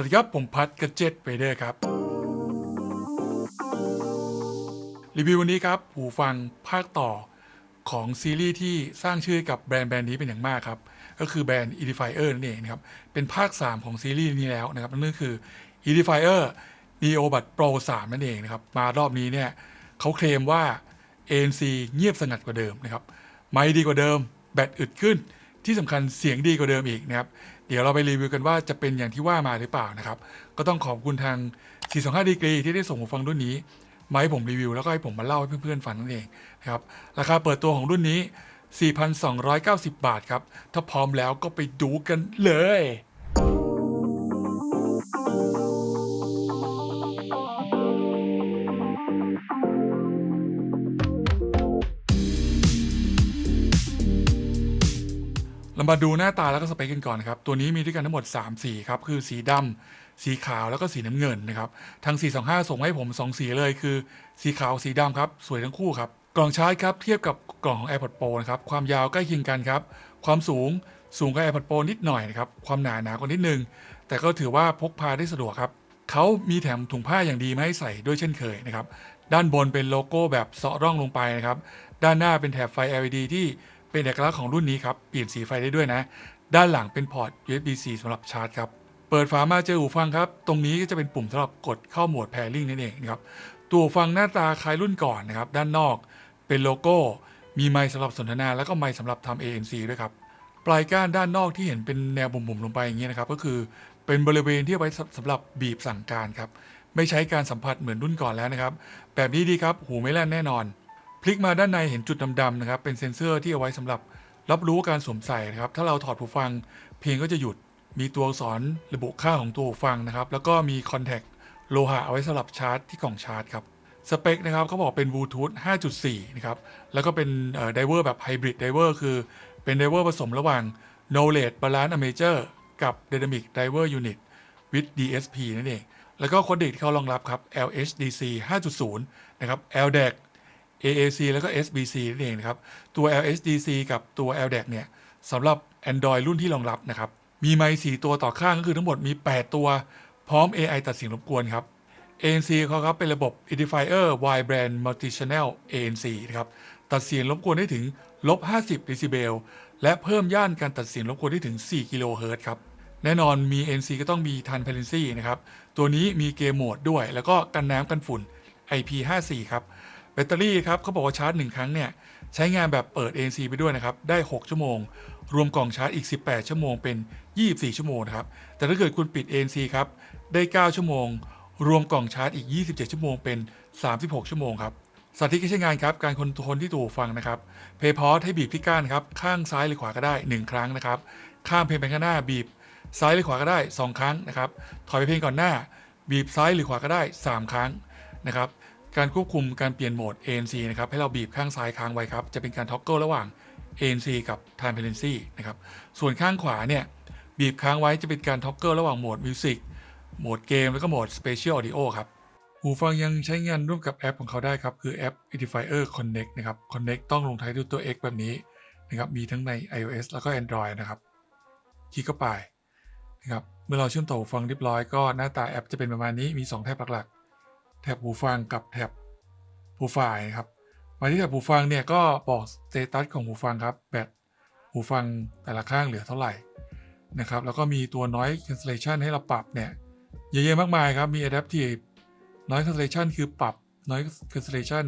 สวัสดีครับ ผมพัดกระเจ็ดไปเดอร์ครับ รีวิววันนี้ครับ หูฟังภาคต่อของซีรีส์ที่สร้างชื่อกับแบรนด์แบรนด์นี้เป็นอย่างมากครับ ก็คือแบรนด์ Edifier นั่นเองนะครับ เป็นภาค 3 ของซีรีส์นี้แล้วนะครับ นั่นก็คือ Edifier Neo Bud Pro 3 นั่นเองนะครับ มารอบนี้เนี่ยเขาเคลมว่า ANC เงียบสงัดกว่าเดิมนะครับ ไม่ดีกว่าเดิม แบตอึดขึ้น ที่สำคัญเสียงดีกว่าเดิมอีกนะครับ เดี๋ยวเราไปรีวิวกันว่าจะเป็นอย่างที่ว่ามาหรือเปล่านะครับ ก็ต้องขอบคุณทาง 425ดีกรีที่ได้ส่งหูฟังรุ่นนี้มาให้ผมรีวิวแล้วก็ให้ผมมาเล่าให้เพื่อนๆฟังนั่นเองนะครับ ราคาเปิดตัวของรุ่นนี้ 4,290 บาทครับ ถ้าพร้อมแล้วก็ไปดูกันเลย เรามาดูหน้าตาแล้วก็สเปคกันก่อนนะครับ ตัวนี้มีด้วยกันทั้งหมด 3 สีครับ คือสีดำสีขาวแล้วก็สีน้ำเงินนะครับ ทาง 425 ส่งมาให้ผม 2 สีเลยคือ สีขาวสีดำครับ สวยทั้งคู่ครับ กล่องชาร์จครับ เทียบกับกล่องของ AirPods Pro นะครับ ความยาวใกล้เคียงกันครับ ความสูงสูงกว่า AirPods Pro นิดหน่อยนะครับ ความหนาหนากว่านิดนึง แต่ก็ถือว่าพกพาได้สะดวกครับเขามีแถมถุงผ้าอย่างดีมาให้ใส่ด้วยเช่นเคยนะครับ ด้านบนเป็นโลโก้แบบเซาะร่องลงไปนะครับ ด้านหน้าเป็นแถบไฟ LED ที่ เป็นเอกลักษณ์ของรุ่นนี้ครับเปลี่ยนสีไฟได้ด้วยนะ ด้านหลังเป็นพอร์ต USB-C สำหรับชาร์จครับเปิดฝามาเจอหูฟังครับ ตรงนี้ก็จะเป็นปุ่มสำหรับกดเข้าโหมด pairing นั่นเองนะครับ ตัวฟังหน้าตาคล้ายรุ่นก่อนนะครับ ด้านนอกเป็นโลโก้ มีไมค์สำหรับสนทนา แล้วก็ไมค์สำหรับทำ ANC ด้วยครับ ปลายก้านด้านนอกที่เห็นเป็นแนวบุ๋มๆลงไปอย่างเงี้ยนะครับ ก็คือเป็นบริเวณที่เอาไว้สำหรับบีบสั่งการครับ ไม่ใช้การสัมผัสเหมือนรุ่นก่อนแล้วนะครับ แบบนี้ดีครับ หูไม่แล่นแน่นอน พลิกมาด้านในเห็นจุดดำๆนะครับ เป็นเซ็นเซอร์ที่เอาไว้สำหรับรับรู้การสวมใส่นะครับ ถ้าเราถอดหูฟัง เพลงก็จะหยุด มีตัวอักษรระบุค่าของตัวหูฟังนะครับ แล้วก็มีคอนแทคโลหะเอาไว้สำหรับชาร์จที่กล่องชาร์จครับ สเปคนะครับเขาบอกเป็นบลูทูธ5.4 นะครับ แล้วก็เป็นไดเวอร์แบบไฮบริดไดเวอร์คือเป็นไดเวอร์ผสมระหว่าง Knowledge Balance Amateur กับ Dynamic Driver Unit with DSP นั่นเอง แล้วก็โคเด็กที่เขารองรับครับ LHDC 5.0 นะครับ LDAC AAC แล้วก็ SBC นั่นเองนะครับ ตัว LHDC กับตัว LDAC เนี่ยสำหรับ Android รุ่นที่รองรับนะครับ มีไมค์4ตัวต่อข้างก็คือทั้งหมดมี 8 ตัว พร้อม AI ตัดเสียงรบกวนครับ ANC เขาครับเป็นระบบ Edifier Wide Band Multi-Channel ANC นะครับตัดเสียงรบกวนได้ถึงลบ 50เดซิเบล และเพิ่มย่านการตัดเสียงรบกวนได้ถึง 4 กิโลเฮิรตซ์ครับ แน่นอนมี NC ก็ต้องมี Transparency นะครับ ตัวนี้มีเกมโหมดด้วย แล้วก็กันน้ำกันฝุ่น IP54 ครับ ตเตอรี่ครับเขาบอกว่าชาร์จ 1 ครั้งเนี่ยใช้งานแบบเปิด ANC ไปด้วยนะครับ ได้ 6 ชั่วโมง รวมกล่องชาร์จอีก 18 ชั่วโมงเป็น 24 ชั่วโมงนะครับ แต่ถ้าเกิดคุณปิด ANC ครับ ได้ 9 ชั่วโมง รวมกล่องชาร์จอีก 27 ชั่วโมงเป็น 36 ชั่วโมงครับสาธิตการใช้งานครับ การคอนโทรลที่ตัวหูฟังนะครับ เพย์พอสให้บีบที่ก้านครับ ข้างซ้ายหรือขวาก็ได้ 1 ครั้งนะครับ ข้ามเพลงไปข้างหน้าบีบ ซ้ายหรือขวาก็ได้ 2 ครั้งนะครับ ถอยไปเพลงก่อนหน้า บีบซ้ายหรือขวาก็ได้ 3 ครั้งนะครับ การควบคุมการเปลี่ยนโหมด ANC นะครับให้เราบีบข้างซ้ายค้างไว้ครับ จะเป็นการท็อกเกิลระหว่าง ANC กับ Transparency นะครับ ส่วนข้างขวาเนี่ยบีบค้างไว้จะเป็นการท็อกเกิลระหว่างโหมด Music โหมดเกมแล้วก็โหมด Spatial Audio ครับหูฟังยังใช้งานร่วมกับแอปของเขาได้ครับ คือแอป Edifier Connect นะครับ Connect ต้องลงท้ายด้วยตัว X แบบนี้นะครับมีทั้งใน iOS แล้วก็ Android นะครับคลิกเข้าไปนะครับเมื่อเราเชื่อมต่อหูฟังเรียบร้อยก็หน้าตาแอปจะเป็นประมาณนี้มี 2 แถบหลักๆ แถบหูฟังกับแถบหูฝ่ายครับ มาที่แถบหูฟังเนี่ยก็บอกสเตตัสของหูฟังครับแบตหูฟังแต่ละข้างเหลือเท่าไหร่นะครับ แล้วก็มีตัว noise cancellation ให้เราปรับเนี่ยเยอะแยะมากมายครับ มี adaptive noise cancellation คือปรับ noise cancellation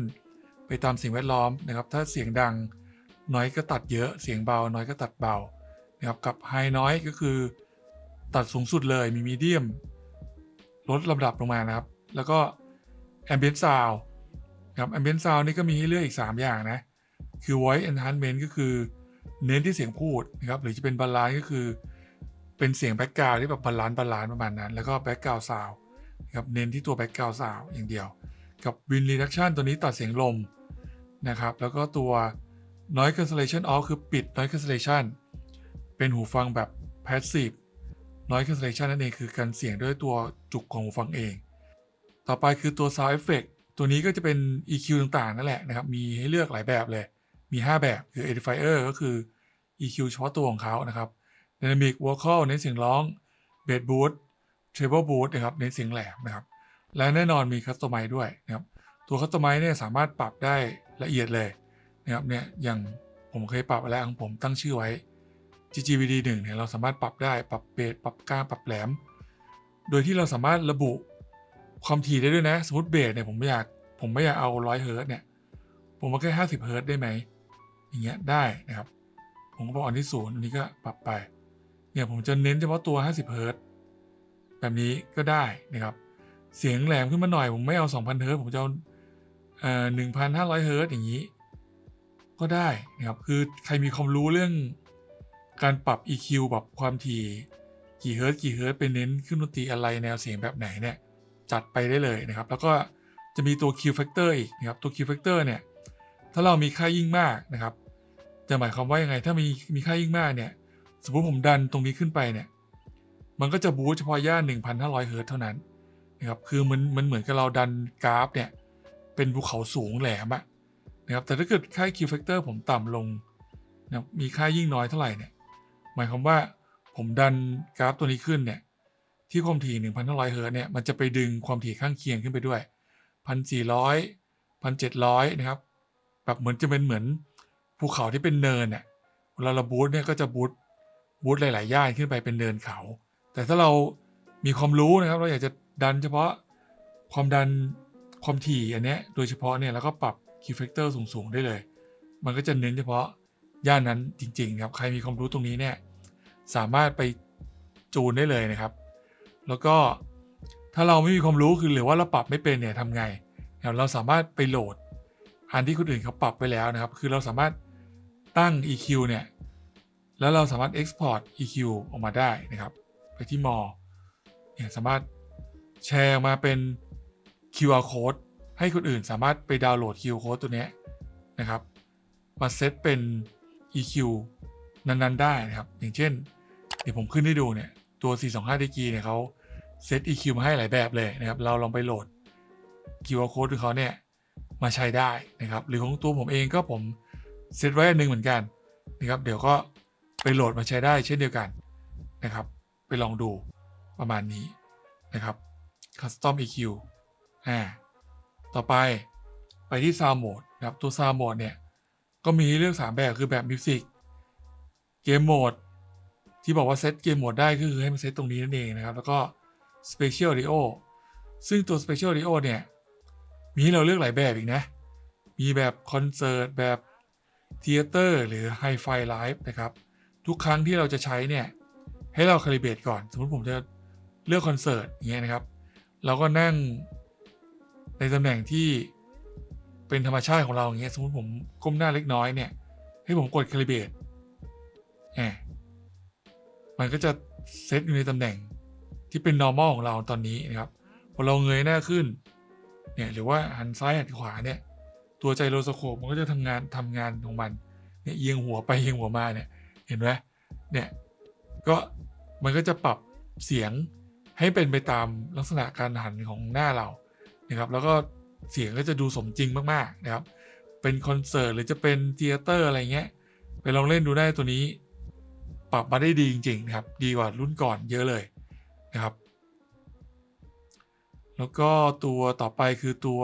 ไปตามสิ่งแวดล้อมนะครับ ถ้าเสียงดัง noise ก็ตัดเยอะเสียงเบา noise ก็ตัดเบานะครับกับ high noise ก็คือ ตัดสูงสุดเลยมี medium ลดลำดับลงมานะครับ แล้วก็ Ambient Sound ครับ ambient sound นี่ก็มีให้เลือกอีก 3 อย่างนะ คือ voice enhancement ก็คือเน้นที่เสียงพูดนะครับหรือจะเป็น balance ก็คือ เป็นเสียงแบ็กกราวที่แบบบาลานซ์บาลานซ์ประมาณนั้น แล้วก็แบ็กกราวซาวครับเน้นที่ตัวแบ็กกราวซาวอย่างเดียว กับ Wind Reduction ตัวนี้ตัดเสียงลมนะครับแล้วก็ตัว Noise Cancellation Off คือปิด Noise Cancellation เป็นหูฟังแบบ Passive Noise Cancellation นั่นเองคือการเสียงด้วยตัวจุกของหูฟังเอง ต่อไปคือตัว Sound Effect ตัวนี้ก็จะเป็น EQ ต่างๆ นั่นแหละนะครับ มีให้เลือกหลายแบบเลย มี 5 แบบคือ Edifier ก็คือ EQ เฉพาะตัวของเขานะครับ Dynamic Vocal เน้นเสียงร้อง Bass Boost treble boost นะครับเน้นเสียงแหลมนะครับ และแน่นอนมี customize ด้วยนะครับ ตัว customize เนี่ยสามารถปรับได้ละเอียดเลยนะครับเนี่ยอย่างผมเคยปรับไปแล้วของผมตั้งชื่อไว้ GGVD 1เนี่ยเราสามารถปรับได้ปรับเบสปรับกลางปรับแหลม โดยที่เราสามารถระบุ ความถี่ได้ด้วยนะ สมมติเบสเนี่ยผมไม่อยากผมไม่อยากเอาร้อยเฮิร์ตเนี่ยผมเอาแค่ห้าสิบเฮิร์ตได้ไหมอย่างเงี้ยได้นะครับ ผมก็บอกอันที่ศูนย์อันนี้ก็ปรับไปเนี่ยผมจะเน้นเฉพาะตัว 50 เฮิร์ตแบบนี้ก็ได้นะครับ เสียงแหลมขึ้นมาหน่อย ผมไม่เอา 2,000 เฮิร์ตผมจะเอาเอ่อ1,500 เฮิร์ตอย่างนี้ ก็ได้นะครับ คือใครมีความรู้เรื่องการปรับ EQ ปรับความถี่ กี่เฮิร์ตกี่เฮิร์ตซ์เป็นเน้นขึ้นดนตรีอะไรแนวเสียงแบบไหนเนี่ย จัดไปได้เลยนะครับ แล้วก็จะมีตัว Q factor อีกนะครับ ตัว Q factor เนี่ย ถ้าเรามีค่ายิ่งมากนะครับ จะหมายความว่ายังไง ถ้ามีมีค่ายิ่งมากเนี่ย สมมติผมดันตรงนี้ขึ้นไปเนี่ย มันก็จะบูสเฉพาะย่าน1,500เฮิร์ตเท่านั้นนะครับ คือมันมันเหมือนกับเราดันกราฟเนี่ย เป็นภูเขาสูงแหลมอะนะครับ แต่ถ้าเกิดค่า Q factor ผมต่ำลงนะมีค่ายิ่งน้อยเท่าไหร่เนี่ย หมายความว่าผมดันกราฟตัวนี้ขึ้นเนี่ย ที่ความถี่1,500เฮิร์ตซ์เนี่ยมันจะไปดึงความถี่ข้างเคียงขึ้นไปด้วย 1,400 1,700 นะครับ แบบเหมือนจะเป็นเหมือนภูเขาที่เป็นเนินเนี่ยเวลาเราบูสต์เนี่ยก็จะบูสต์บูสต์หลาย ๆ ย่านขึ้นไปเป็นเนินเขา แต่ถ้าเรามีความรู้นะครับ เราอยากจะดันเฉพาะความดันความถี่อันเนี้ยโดยเฉพาะเนี่ยแล้วก็ปรับ Q factor สูง ๆ ได้เลย มันก็จะเน้นเฉพาะย่านนั้นจริง ๆ ครับ ใครมีความรู้ตรงนี้เนี่ยสามารถไปจูนได้เลยนะครับ แล้วก็ถ้าเราไม่มีความรู้คือหรือว่าเราปรับไม่เป็นเนี่ยทำไงเราสามารถไปโหลด อันที่คนอื่นเขาปรับไปแล้วนะครับ คือเราสามารถตั้ง EQ เนี่ย แล้วเราสามารถ export EQ ออกมาได้นะครับ ไปที่มอเนี่ยสามารถแชร์มาเป็น QR code ให้คนอื่นสามารถไปดาวน์โหลด QR code ตัวนี้นะครับ มาเซตเป็น EQ นั้นๆ ได้นะครับ อย่างเช่น เดี๋ยวผมขึ้นให้ดูเนี่ย ตัว 425 degree เนี่ยเขาเซต EQ มาให้หลายแบบเลยนะครับ เราลองไปโหลด QR code ของเขาเนี่ย มาใช้ได้นะครับ หรือของตัวผมเองก็ผมเซตไว้อันหนึงเหมือนกันนะครับ เดี๋ยวก็ไปโหลดมาใช้ได้เช่นเดียวกันนะครับ ไปลองดูประมาณนี้นะครับ Custom EQ อ่า ต่อไปไปที่ Sound Mode นะครับ ตัว Sound Mode เนี่ย ก็มีให้เลือก 3 แบบคือแบบ Music เกมโหมด ที่บอกว่าเซตเกมโหมดได้ก็คือให้มันเซตตรงนี้นั่นเองนะครับ แล้วก็ Special Audio ซึ่งตัว Special Audio เนี่ย มีให้เราเลือกหลายแบบอีกนะ มีแบบคอนเสิร์ตแบบเทเตอร์หรือไฮไฟไลฟ์นะครับ ทุกครั้งที่เราจะใช้เนี่ย ให้เราคาลิเบตก่อน สมมติผมจะเลือกคอนเสิร์ตอย่างเงี้ยนะครับ เราก็นั่งในตำแหน่งที่เป็นธรรมชาติของเราอย่างเงี้ย สมมติผมก้มหน้าเล็กน้อยเนี่ย ให้ผมกดคาลิเบตแหม มันก็จะเซตอยู่ในตำแหน่งที่เป็น normal ของเราตอนนี้นะครับพอเราเงยหน้าขึ้นเนี่ยหรือว่าหันซ้ายหันขวาเนี่ยตัวไจโรสโคปมันก็จะทำงานทำงานของมันเนี่ยเอียงหัวไปเอียงหัวมาเนี่ยเห็นไหมเนี่ยก็มันก็จะปรับเสียงให้เป็นไปตามลักษณะการหันของหน้าเรานะครับแล้วก็เสียงก็จะดูสมจริงมากๆนะครับเป็นคอนเสิร์ตหรือจะเป็นเทเตอร์อะไรเงี้ยไปลองเล่นดูได้ตัวนี้ ปรับมาได้ดีจริงๆนะครับ ดีกว่ารุ่นก่อนเยอะเลยนะครับ แล้วก็ตัวต่อไปคือตัว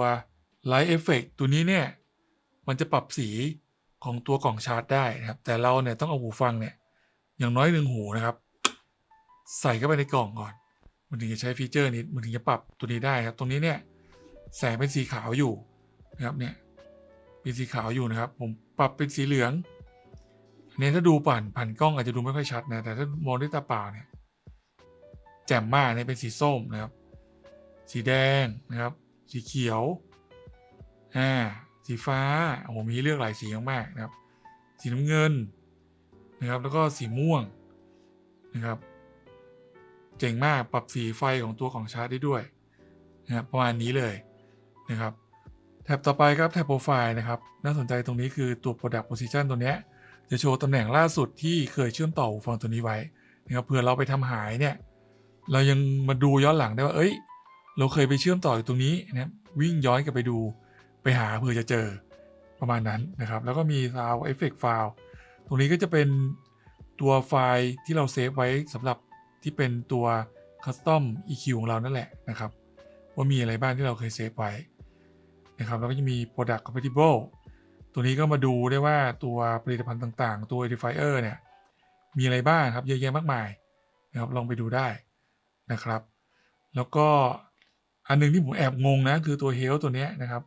Light Effect ตัวนี้เนี่ย มันจะปรับสีของตัวกล่องชาร์จได้นะครับ แต่เราเนี่ยต้องเอาหูฟังเนี่ย อย่างน้อยหนึ่งหูนะครับ ใส่เข้าไปในกล่องก่อน มันถึงจะใช้ฟีเจอร์นี้ มันถึงจะปรับตัวนี้ได้ครับ ตรงนี้เนี่ยแสงเป็นสีขาวอยู่นะครับเนี่ย เป็นสีขาวอยู่นะครับ ผมปรับเป็นสีเหลือง อันนี้ถ้าดูผ่านผ่านกล้องอาจจะดูไม่ค่อยชัดนะแต่ถ้ามองด้วยตาเปล่าเนี่ยแจ่มมากเนี่ยเป็นสีส้มนะครับ สีแดงนะครับ สีเขียวอ่าสีฟ้าโอ้โหมีเลือกหลายสีมากๆนะครับ สีน้ำเงินนะครับ แล้วก็สีม่วงนะครับ เจ๋งมากปรับสีไฟของตัวของชาร์จได้ด้วยนะครับประมาณนี้เลยนะครับแท็บต่อไปครับแท็บโปรไฟล์นะครับ น่าสนใจตรงนี้คือตัว Product Position ตัวเนี้ย จะโชว์ตำแหน่งล่าสุดที่เคยเชื่อมต่อหูฟังตัวนี้ไว้นะครับเผื่อเราไปทำหายเนี่ย เรายังมาดูย้อนหลังได้ว่า เอ้ย เราเคยไปเชื่อมต่ออยู่ตรงนี้นะวิ่งย้อนกลับไปดูไปหาเผื่อจะเจอประมาณนั้นนะครับ แล้วก็มี Sound Effect File ตรงนี้ก็จะเป็นตัวไฟล์ที่เราเซฟไว้สำหรับที่เป็นตัว Custom EQ ของเรานั่นแหละนะครับ ว่ามีอะไรบ้างที่เราเคยเซฟไว้นะครับแล้วก็จะมี Product Compatible ตัวนี้ก็มาดูได้ว่าตัวผลิตภัณฑ์ต่างๆ ตัว Edifier เนี่ย มีอะไรบ้างครับเยอะแยะมากมายนะครับลองไปดูได้นะครับ แล้วก็อันหนึงที่ผมแอบงงนะคือตัว Health ตัวนี้นะครับ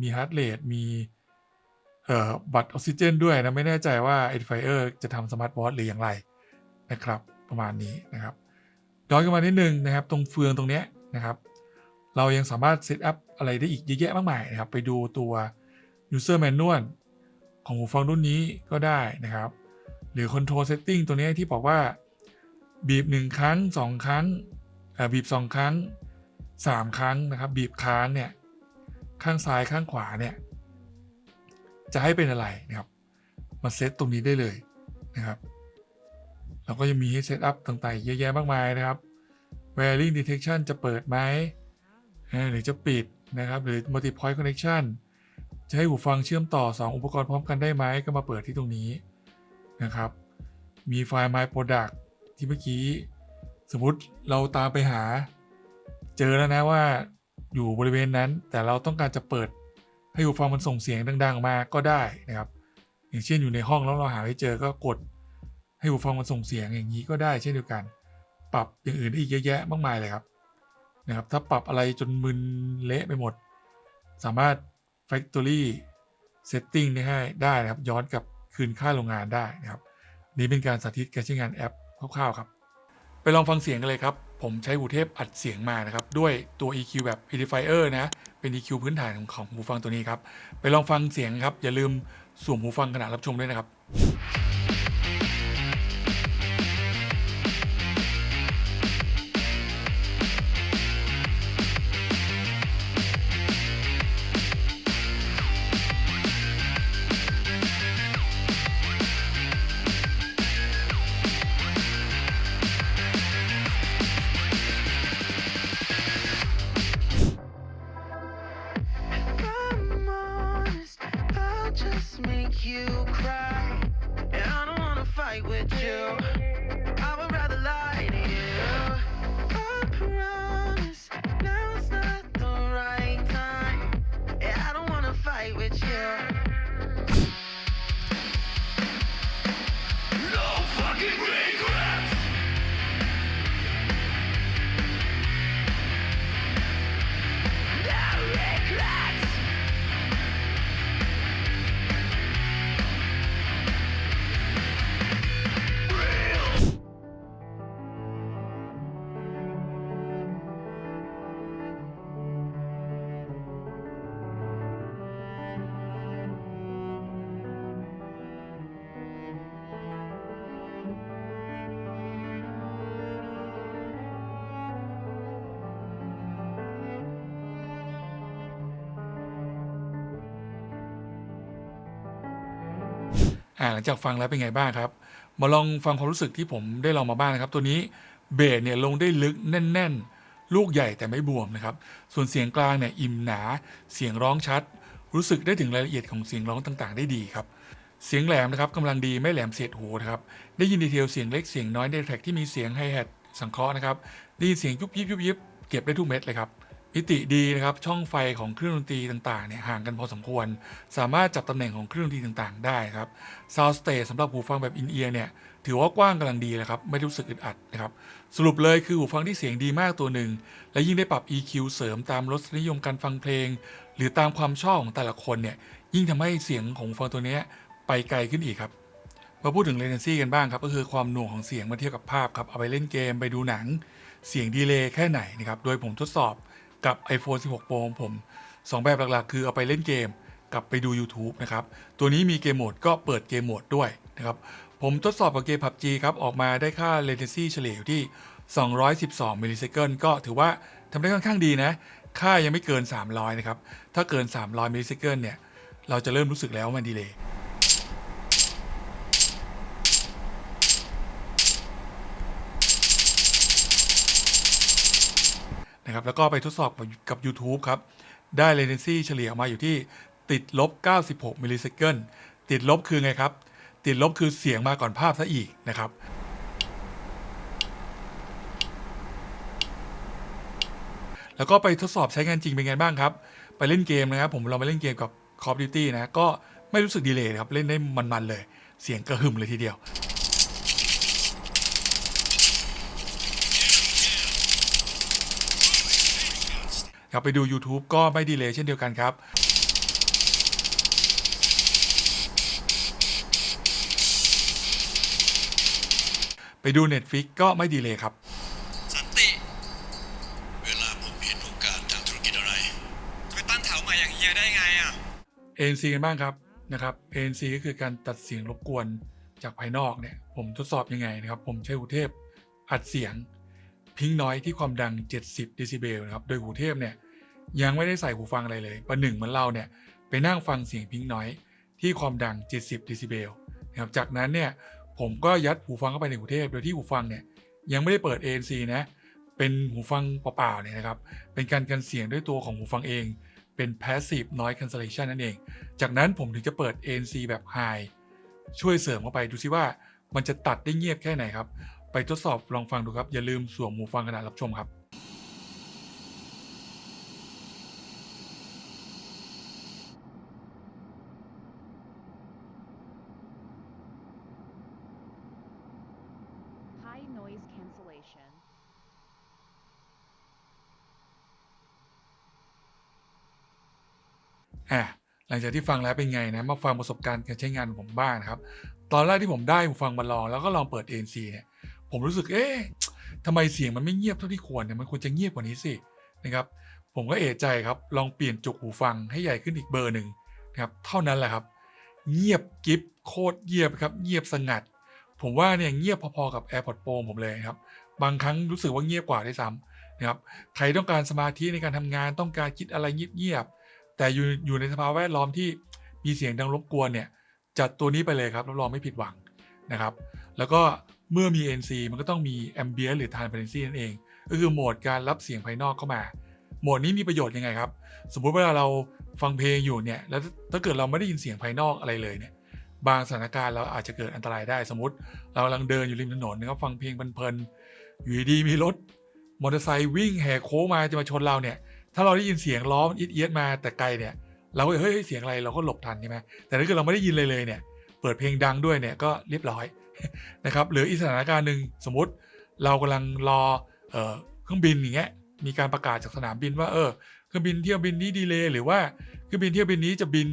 มี Heart Rate มีเอ่อบัตรออกซิเจนด้วยนะ ไม่แน่ใจว่า Edifier จะทำสมาร์ทวอทหรืออย่างไรนะครับ ประมาณนี้นะครับย้อนกลันมานิดนึงนะครับ ตรงเฟืองตรงนี้นะครับ เรายังสามารถเซตอัพอะไรได้อีกเยอะแยะมากมายนะครับ ไปดูตัว user manual ของหูฟังรุ่นนี้ก็ได้นะครับ หรือ control setting ตัวนี้ที่บอกว่า บีบ 1 ครั้ง 2 ครั้งบีบ 2 ครั้ง 3 ครั้งนะครับ บีบค้างเนี่ย ข้างซ้ายข้างขวาเนี่ย จะให้เป็นอะไรนะครับ มาเซตตรงนี้ได้เลยนะครับเราก็จะมีให้เซตอัพต่างๆเยอะแยะมากมายนะครับ wearing detection จะเปิดไหมหรือจะปิดนะครับ หรือ multi point connection จะให้หูฟังเชื่อมต่อ 2 อุปกรณ์พร้อมกันได้ไหมก็มาเปิดที่ตรงนี้นะครับ มีไฟล์ my product ที่เมื่อกี้ สมมติเราตามไปหา เจอแล้วนะว่าอยู่บริเวณนั้น แต่เราต้องการจะเปิดให้หูฟังมันส่งเสียงดัง ๆ มาก็ได้นะครับ อย่างเช่นอยู่ในห้องแล้วเราหาไม่เจอก็กด ให้หูฟังมันส่งเสียงอย่างนี้ก็ได้เช่นเดียวกัน ปรับอย่างอื่นได้อีกเยอะแยะมากมายเลยครับนะครับ ถ้าปรับอะไรจนมึนเละไปหมด สามารถ factory setting ได้ให้ได้นะครับ ย้อนกลับคืนค่าโรงงานได้นะครับ นี่เป็นการสาธิตการใช้งานแอปคร่าวๆครับ ไปลองฟังเสียงกันเลยครับ ผมใช้หูเทพอัดเสียงมานะครับ ด้วยตัว EQ แบบ Edifier นะ เป็น EQ พื้นฐานของของหูฟังตัวนี้ครับ ไปลองฟังเสียงครับ อย่าลืมสวมหูฟังขณะรับชมด้วยนะครับ อ่าหลังจากฟังแล้วเป็นไงบ้างครับ มาลองฟังความรู้สึกที่ผมได้ลองมาบ้างนะครับ ตัวนี้เบสเนี่ยลงได้ลึกแน่น ๆ ลูกใหญ่แต่ไม่บวมนะครับ ส่วนเสียงกลางเนี่ยอิ่มหนา เสียงร้องชัด รู้สึกได้ถึงรายละเอียดของเสียงร้องต่างๆ ได้ดีครับ เสียงแหลมนะครับกำลังดีไม่แหลมเสียดหูนะครับ ได้ยินดีเทลเสียงเล็กเสียงน้อยในแทร็กที่มีเสียงไฮแฮทสังเคราะห์นะครับ ได้ยินเสียงยุบยิบยุบยิบเก็บได้ทุกเม็ดเลยครับ มิติดีนะครับช่องไฟของเครื่องดนตรีต่างๆเนี่ยห่างกันพอสมควร สามารถจับตำแหน่งของเครื่องดนตรีต่างๆ ได้ครับซาวสเต e สำหรับหูฟังแบบอินเอียร์เนี่ยถือว่ากว้างกำลังดีเลยครับไม่รู้สึกอึดอัดนะครับสรุปเลยคือหูฟังที่เสียงดีมากตัวหนึ่ง และยิ่งได้ปรับ EQ เสริมตามรสนิยมการฟังเพลง หรือตามความชอบของแต่ละคนเนี่ยยิ่งทำให้เสียงของหูฟังตัวนี้ไปไกลขึ้นอีกครับมาพูดถึง latency กันบ้างครับก็คือความหน่วงของเสียงมาเทียบกับภาพครับเอาไปเล่นเกมไปดูหนัง เสียงดีเลย์แค่ไหนนะครับโดยผมทดสอบ กับ iPhone 16 Pro ของผม 2 แบบหลักๆ คือเอาไปเล่นเกมกับไปดู YouTube นะครับ ตัวนี้มีเกมโหมดก็เปิดเกมโหมดด้วยนะครับ ผมทดสอบกับเกม PUBG ครับ ออกมาได้ค่า latency เฉลี่ยอยู่ที่ 212มิลลิเซคันก็ถือว่าทำได้ค่อนข้างดีนะ ค่ายังไม่เกิน 300 นะครับ ถ้าเกิน 300มิลลิเซคันเนี่ย เราจะเริ่มรู้สึกแล้วว่ามันดีเลย์ นะครับแล้วก็ไปทดสอบกับ YouTube ครับ ได้ latency เฉลี่ยออกมาอยู่ที่ติดลบ 96 มิลลิเซคันติดลบคือไงครับ ติดลบคือเสียงมาก่อนภาพซะอีกนะครับแล้วก็ไปทดสอบใช้งานจริงเป็นไงบ้างครับ ไปเล่นเกมนะครับ ผมเราไปเล่นเกมกับ Call of Duty นะ ก็ไม่รู้สึกดีเลยครับ เล่นได้มันๆเลย เสียงกระหึ่มเลยทีเดียว ครับไปดู YouTube ก็ไม่ดีเลยเช่นเดียวกันครับ ไปดู Netflix ก็ไม่ดีเลยครับ สันติ เวลาผมเห็นโอกาสทางธุรกิจอะไร จะไปตั้งแถวใหม่อย่างเฮียได้ไงอะ ANC กันบ้างครับนะครับ ANC ก็คือการตัดเสียงรบกวนจากภายนอกเนี่ยผมทดสอบยังไงนะครับ ผมใช้หูเทพอัดเสียงพิงน้อยที่ความดัง 70 เดซิเบลนะครับ โดยหูเทพเนี่ย ยังไม่ได้ใส่หูฟังอะไรเลยประหนึ่งเหมือนเราเนี่ยไปนั่งฟังเสียงพิงน้อยที่ความดัง 70เดซิเบลนะครับจากนั้นเนี่ยผมก็ยัดหูฟังเข้าไปในหูเทพโดยที่หูฟังเนี่ยยังไม่ได้เปิด ANC นะเป็นหูฟังเปล่าๆเนี่ยนะครับเป็นการกันเสียงด้วยตัวของหูฟังเองเป็น passive noise cancellation นั่นเอง จากนั้นผมถึงจะเปิด ANC แบบ high ช่วยเสริมเข้าไปดูซิว่ามันจะตัดได้เงียบแค่ไหนครับ ไปทดสอบลองฟังดูครับ อย่าลืมสวมหูฟังขณะรับชมครับ High noise cancellation. อะห ลังจากที่ฟังแล้วเป็นไงนะมาฟังประสบการณ์การใช้งานของผมบ้างนะครับ ตอนแรกที่ผมได้หูฟังมาลองแล้วก็ลองเปิด ANC เนี่ยผมรู้สึกเอ๊ะทำไมเสียงมันไม่เงียบเท่าที่ควรเนี่ยมันควรจะเงียบกว่านี้สินะครับผมก็เอะใจครับลองเปลี่ยนจุกหูฟังให้ใหญ่ขึ้นอีกเบอร์หนึ่งนะครับเท่านั้นแหละครับ เงียบกิฟโคตรเงียบครับเงียบสงัด ผมว่าเนี่ยเงียบพอๆกับ AirPods Pro ผมเลยครับบางครั้งรู้สึกว่าเงียบกว่าด้วยซ้ำนะครับใครต้องการสมาธิในการทำงานต้องการคิดอะไรเงียบ แต่อยู่อยู่ในสภาวะแวดล้อมที่มีเสียงดังรบกวนเนี่ยจัดตัวนี้ไปเลยครับรับรองไม่ผิดหวังนะครับ แล้วก็เมื่อมี NC มันก็ต้องมี Ambient หรือ Transparency นั่นเอง ก็คือโหมดการรับเสียงภายนอกเข้ามา โหมดนี้มีประโยชน์ยังไงครับ สมมุติเวลาเราฟังเพลงอยู่เนี่ยแล้วถ้าเกิดเราไม่ได้ยินเสียงภายนอกอะไรเลยเนี่ยบางสถานการณ์เราอาจจะเกิดอันตรายได้ สมมติเรากำลังเดินอยู่ริมถนนนะครับฟังเพลงเพลินๆอยู่ดีมีรถมอเตอร์ไซค์วิ่งแหกโค้งมาจะมาชนเราเนี่ย ถ้าเราได้ยินเสียงล้อมันอิดเอียดมาแต่ไกลเนี่ย เราก็เฮ้ยเสียงอะไรเราก็หลบทันใช่ไหมแต่ถ้าเกิดเราไม่ได้ยินเลยเลยเนี่ย เปิดเพลงดังด้วยเนี่ยก็เรียบร้อยนะครับหรืออีกสถานการณ์หนึ่งสมมติเรากำลังรอเออเครื่องบินอย่างเงี้ยมีการประกาศจากสนามบินว่าเออเครื่องบินเที่ยวบินนี้ดีเลย์หรือว่าเครื่องบินเที่ยวบินนี้จะบิน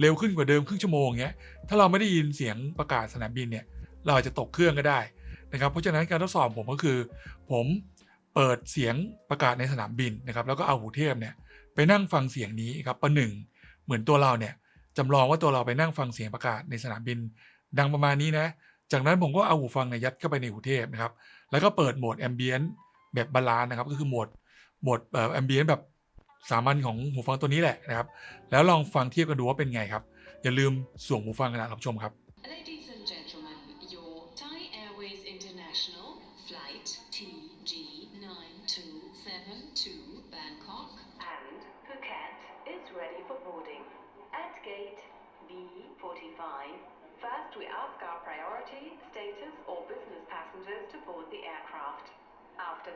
เร็วขึ้นกว่าเดิมครึ่งชั่วโมงเงี้ยถ้าเราไม่ได้ยินเสียงประกาศสนามบินเนี่ย เราอาจจะตกเครื่องก็ได้นะครับ เพราะฉะนั้นการทดสอบผมก็คือ ผม เปิดเสียงประกาศในสนามบินนะครับแล้วก็เอาหูเทพเนี่ยไปนั่งฟังเสียงนี้ครับประหนึ่งเหมือนตัวเราเนี่ยจำลองว่าตัวเราไปนั่งฟังเสียงประกาศในสนามบิน ดังประมาณนี้นะจากนั้นผมก็เอาหูฟังเนี่ยยัดเข้าไปในหูเทพนะครับแล้วก็เปิดโหมดแอมเบียนแบบบาลานนะครับก็คือโหมดโหมดแอมเบียนแบบสามัญของหูฟังตัวนี้แหละนะครับ แล้วลองฟังเทียบกันดูว่าเป็นไงครับ อย่าลืมสวมหูฟังขณะรับชมครับ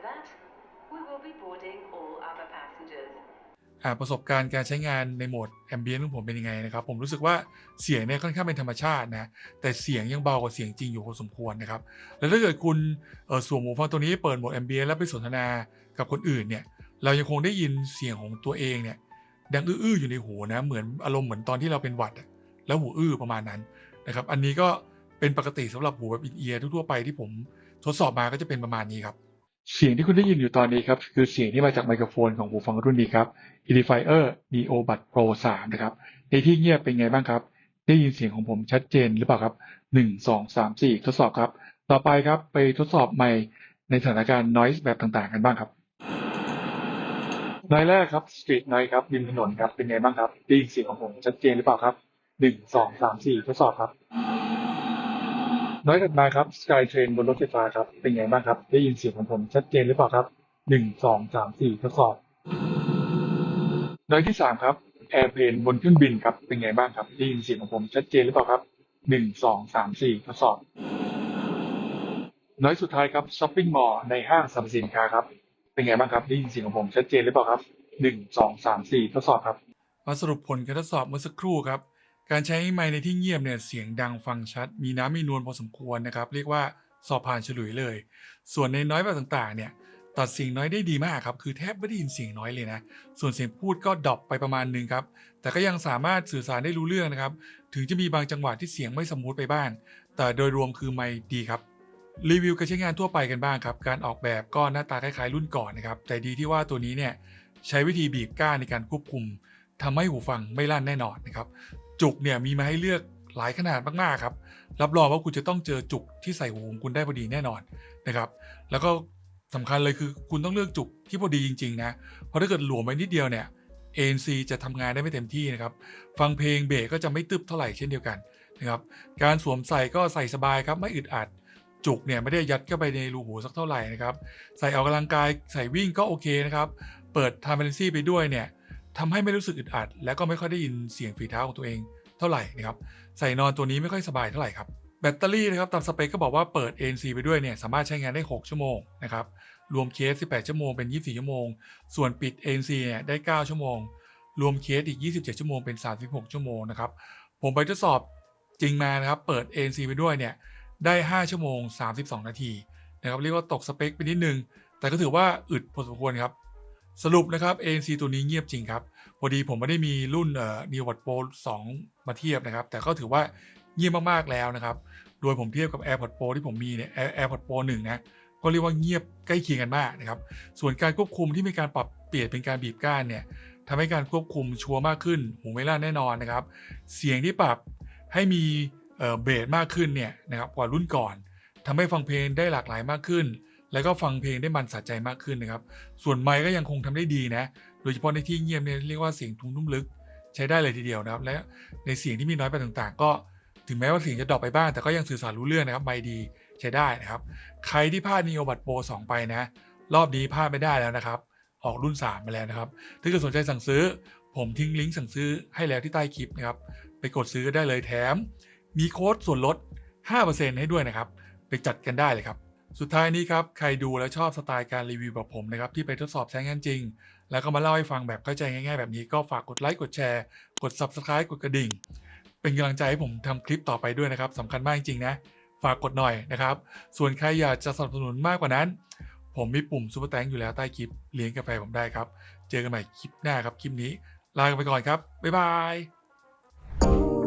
that, we will be boarding all other passengers. ประสบการณ์การใช้งานในโหมดแอมเบียนของผมเป็นยังไงนะครับ ผมรู้สึกว่าเสียงเนี่ยค่อนข้างเป็นธรรมชาตินะ แต่เสียงยังเบากว่าเสียงจริงอยู่พอสมควรนะครับ แล้วถ้าเกิดคุณสวมหูฟังตัวนี้เปิดโหมดแอมเบียนแล้วไปสนทนากับคนอื่นเนี่ย เรายังคงได้ยินเสียงของตัวเองเนี่ยดังอื้อๆอยู่ในหูนะ เหมือนอารมณ์เหมือนตอนที่เราเป็นหวัดแล้วหูอื้อประมาณนั้นนะครับ อันนี้ก็เป็นปกติสำหรับหูแบบอินเอียร์ทั่วไปที่ผมทดสอบมาก็จะเป็นประมาณนี้ครับ เสียงที่คุณได้ยินอยู่ตอนนี้ครับ คือเสียงที่มาจากไมโครโฟนของหูฟังรุ่นนี้ครับ Edifier Neo Buds Pro 3 นะครับ ในที่เงียบเป็นไงบ้างครับ ได้ยินเสียงของผมชัดเจนหรือเปล่าครับ 1 2 3 4 ทดสอบครับ ต่อไปครับไปทดสอบใหม่ในสถานการณ์ noise แบบต่างๆ กันบ้างครับน้อยแรกครับ street noise ครับริมถนนครับเป็นไงบ้างครับ ได้ยินเสียงของผมชัดเจนหรือเปล่าครับ 1 2 3 4 ทดสอบครับ น้อยถัดมาครับ Sky Train บนรถไฟฟ้าครับ เป็นไงบ้างครับ ได้ยินเสียงของผมชัดเจนหรือเปล่าครับหนึ่งสองสามสี่ทดสอบ น้อยที่สามครับ Airplane บนเครื่องบินครับ เป็นไงบ้างครับ ได้ยินเสียงของผมชัดเจนหรือเปล่าครับหนึ่งสองสามสี่ทดสอบ น้อยสุดท้ายครับ Shopping Mall ในห้างสรรพสินค้าครับ เป็นไงบ้างครับ ได้ยินเสียงของผมชัดเจนหรือเปล่าครับหนึ่งสองสามสี่ทดสอบครับมาสรุปผลการทดสอบเมื่อสักครู่ครับ การใช้ไมค์ในที่เงียบเนี่ยเสียงดังฟังชัด มีน้ำมีนวลพอสมควรนะครับ เรียกว่าสอบผ่านฉลุยเลย ส่วนในน้อยแบบต่างๆ เนี่ยตัดเสียงน้อยได้ดีมากครับ คือแทบไม่ได้ยินเสียงน้อยเลยนะ ส่วนเสียงพูดก็ดรอปไปประมาณหนึ่งครับ แต่ก็ยังสามารถสื่อสารได้รู้เรื่องนะครับ ถึงจะมีบางจังหวะที่เสียงไม่สมูทไปบ้าง แต่โดยรวมคือไม่ดีครับ รีวิวการใช้งานทั่วไปกันบ้างครับ การออกแบบก็หน้าตาคล้ายๆรุ่นก่อนนะครับ แต่ดีที่ว่าตัวนี้เนี่ยใช้วิธีบีบก้านในการควบคุมทำให้หูฟังไม่ลั่นแน่นอนนะครับ จุกเนี่ยมีมาให้เลือกหลายขนาดมากๆครับ รับรองว่าคุณจะต้องเจอจุกที่ใส่หูของคุณได้พอดีแน่นอนนะครับ แล้วก็สำคัญเลยคือคุณต้องเลือกจุกที่พอดีจริงๆนะ เพราะถ้าเกิดหลวมไปนิดเดียวเนี่ย ANC จะทำงานได้ไม่เต็มที่นะครับ ฟังเพลงเบสก็จะไม่ตึบเท่าไหร่เช่นเดียวกันนะครับ การสวมใส่ก็ใส่สบายครับไม่อึดอัดจุกเนี่ยไม่ได้ยัดเข้าไปในรูหูสักเท่าไหร่นะครับ ใส่ออกกำลังกายใส่วิ่งก็โอเคนะครับ เปิด t ท r เ s นซี่ไปด้วยเนี่ย ทำให้ไม่รู้สึกอึดอัด และก็ไม่ค่อยได้ยินเสียงฝีเท้าของตัวเองเท่าไหร่นะครับใส่นอนตัวนี้ไม่ค่อยสบายเท่าไหร่ครับแบตเตอรี่นะครับตามสเปคก็บอกว่าเปิด ANC ไปด้วยเนี่ยสามารถใช้งานได้ 6 ชั่วโมงนะครับรวมเคส 18 ชั่วโมงเป็น 24 ชั่วโมง ส่วนปิด ANC เนี่ยได้ 9 ชั่วโมง รวมเคสอีก 27 ชั่วโมงเป็น 36 ชั่วโมงนะครับผมไปทดสอบจริงมานะครับเปิด ANC ไปด้วยเนี่ยได้ 5 ชั่วโมง 32 นาทีนะครับเรียกว่าตกสเปคไปนิดนึง แต่ก็ถือว่าอึดพอสมควรครับ สรุปนะครับ ANC ตัวนี้เงียบจริงครับ พอดีผมไม่ได้มีรุ่นเอ่อ n e o w a t Pro 2 มาเทียบนะครับ แต่ก็ถือว่าเงียบมากๆแล้วนะครับ โดยผมเทียบกับ AirPods Pro ที่ผมมีเนี่ย AirPods Pro 1 นะ ก็เรียกว่าเงียบใกล้เคียงกันมากนะครับ ส่วนการควบคุมที่มีการปรับเปลี่ยนเป็นการบีบก้านเนี่ยทำให้การควบคุมชัวร์มากขึ้น หูไม่ลั่นแน่นอนนะครับ เสียงที่ปรับให้มีเอ่อเบสมากขึ้นเนี่ยนะครับกว่ารุ่นก่อนทำให้ฟังเพลงได้หลากหลายมากขึ้น แล้วก็ฟังเพลงได้มันสะใจมากขึ้นนะครับ ส่วนไมค์ก็ยังคงทำได้ดีนะ โดยเฉพาะในที่เงียบเนี่ยเรียกว่าเสียงทุ้มนุ่มลึกใช้ได้เลยทีเดียวนะครับ และในเสียงที่มีน้อยไปต่างๆ ก็ถึงแม้ว่าเสียงจะดรอปไปบ้าง แต่ก็ยังสื่อสารรู้เรื่องนะครับไมค์ดีใช้ได้นะครับ ใครที่พลาด Neo Bud Pro 2ไปนะ รอบนี้พลาดไม่ได้แล้วนะครับ ออกรุ่น 3 มาแล้วนะครับ ถ้าเกิดสนใจสั่งซื้อ ผมทิ้งลิงก์สั่งซื้อให้แล้วที่ใต้คลิปนะครับ ไปกดซื้อได้เลยแถม มีโค้ดส่วนลด 5%ให้ด้วยนะครับ ไปจัดกันได้เลยครับ สุดท้ายนี้ครับ ใครดูแล้วชอบสไตล์การรีวิวแบบผมนะครับที่ไปทดสอบใช้งานจริง แล้วก็มาเล่าให้ฟังแบบเข้าใจง่ายๆ แบบนี้ก็ฝากกดไลค์กดแชร์ กด Subscribe กดกระดิ่ง เป็นกำลังใจให้ผมทำคลิปต่อไปด้วยนะครับสำคัญมากจริงๆนะ ฝากกดหน่อยนะครับ ส่วนใครอยากจะสนับสนุนมากกว่านั้น ผมมีปุ่มซุปเปอร์แตงอยู่แล้วใต้คลิปเลี้ยงกาแฟผมได้ครับ เจอกันใหม่คลิปหน้าครับคลิปนี้ลากันไปก่อนครับบ๊ายบาย